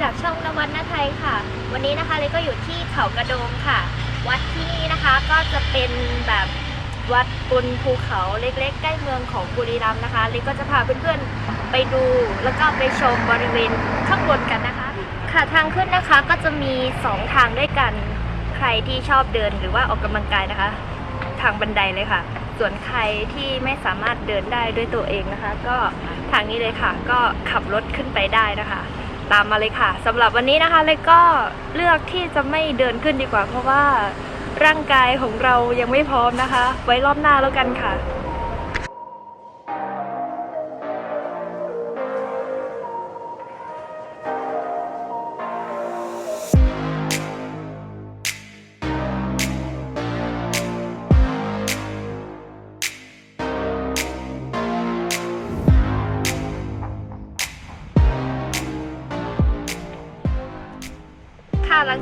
จากช่องนวัดนาไทยค่ะ วันนี้นะคะเล็กก็อยู่ที่เขากระโดงค่ะ วัดที่นี่นะคะก็จะเป็นแบบวัดบนภูเขาเล็กๆ ใกล้เมืองของบุรีรัมย์นะคะ เล็กก็จะพาเพื่อนๆไปดูแล้วก็ไปชมบริเวณข้างบนกันนะคะ ค่ะทางขึ้นนะคะก็จะมีสองทางด้วยกัน ใครที่ชอบเดินหรือว่าออกกำลังกายนะคะ ทางบันไดเลยค่ะ ส่วนใครที่ไม่สามารถเดินได้ด้วยตัวเองนะคะ ก็ทางนี้เลยค่ะ ก็ขับรถขึ้นไปได้นะคะ ตามมาเลยค่ะสำหรับวันนี้นะคะเลยก็เลือกที่จะไม่เดินขึ้นดีกว่า เพราะว่าร่างกายของเรายังไม่พร้อมนะคะ ไว้รอบหน้าแล้วกันค่ะ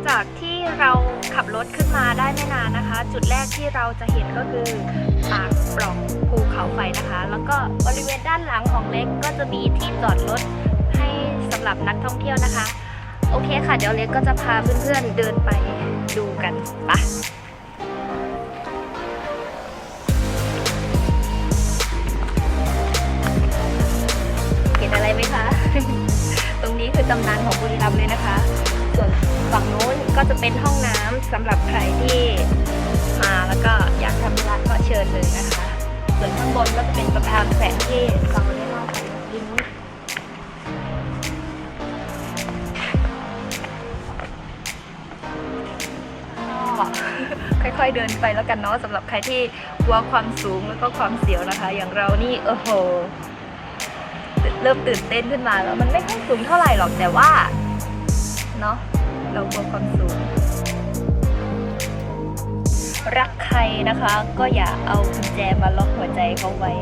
จากที่เราขับรถขึ้นมาได้ไม่นานนะคะ จุดแรกที่เราจะเห็นก็คือปากปล่องภูเขาไฟนะคะ แล้วก็บริเวณด้านหลังของเล็กก็จะมีที่จอดรถให้สำหรับนักท่องเที่ยวนะคะ โอเคค่ะ เดี๋ยวเล็กก็จะพาเพื่อนๆเดินไปดูกันไปะเห็นอะไรไหมคะ ตรงนี้คือตำนานของบุรีรัมย์เลยนะคะ ส่วนฝั่งนู้นก็จะเป็นห้องน้ำสำหรับใครที่มาแล้วก็อยากทำธุระก็เชิญเลยนะคะ ส่วนข้างบนก็จะเป็นประธานแสงที่เราได้เล่าไปทีนี้ก็ค่อยๆเดินไปแล้วกันเนาะสำหรับใครที่กลัวความสูงแล้วก็ความเสียวนะคะ อย่างเรานี่โอ้โหเริ่มตื่นเต้นขึ้นมาแล้วมันไม่ค่อยสูงเท่าไหร่หรอกแต่ว่า เนาะเรากลัวความสูง รักใครนะคะ ก็อย่าเอากุญแจมาล็อกหัวใจเขาไว้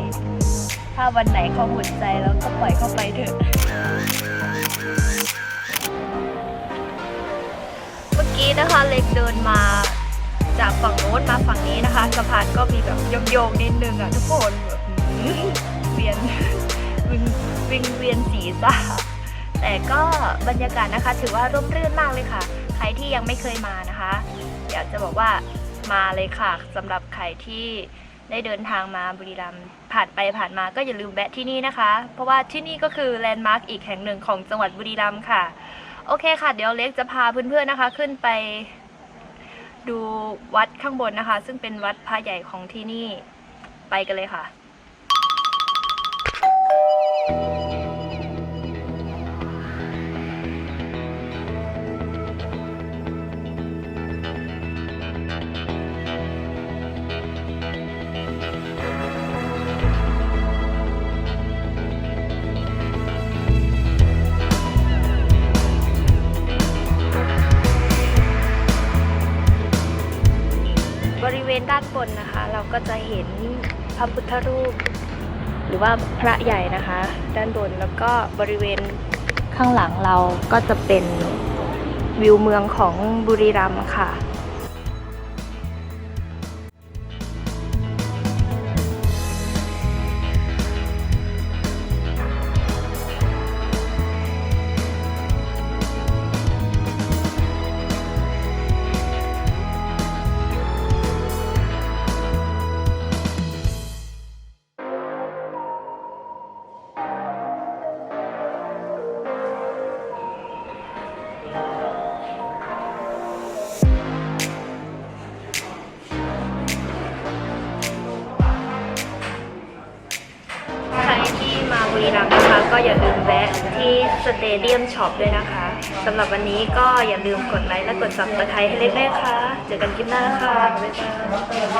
ถ้าวันไหนเขาหมดใจแล้วก็ปล่อยเขาไปเถอะ เมื่อกี้นะคะเล็กเดินมาจากฝั่งโน้นมาฝั่งนี้นะคะสะพานก็มีแบบโยงๆนิดนึงอะทุกคนแบบเวียนวิงวิงเวียนศีรษะ แต่ก็บรรยากาศนะคะ ถือว่าร่มรื่นมากเลยค่ะ ใครที่ยังไม่เคยมานะคะ อยากจะบอกว่ามาเลยค่ะสำหรับใครที่ได้เดินทางมาบุรีรัมย์ผ่านไปผ่านมาก็อย่าลืมแวะที่นี่นะคะ เพราะว่าที่นี่ก็คือแลนด์มาร์กอีกแห่งหนึ่งของจังหวัดบุรีรัมย์ค่ะ โอเคค่ะ เดี๋ยวเล็กจะพาเพื่อนๆนะคะ ขึ้นไป ดูวัดข้างบนนะคะ ซึ่งเป็นวัดพระใหญ่ของที่นี่ไปกันเลยค่ะ นนะคะ เราก็จะเห็นพระพุทธรูป หรือว่าพระใหญ่นะคะ ด้านบนแล้วก็บริเวณข้างหลังเราก็จะเป็นวิวเมืองของบุรีรัมย์ค่ะ ก็อย่าลืมแวะที่สเตเดียมช็อปด้วยนะคะสำหรับวันนี้ก็อย่าลืมกดไลค์และกดซับสไครต์ให้เล็กๆค่ะ เจอกันคลิปหน้าค่ะ บ๊ายบาย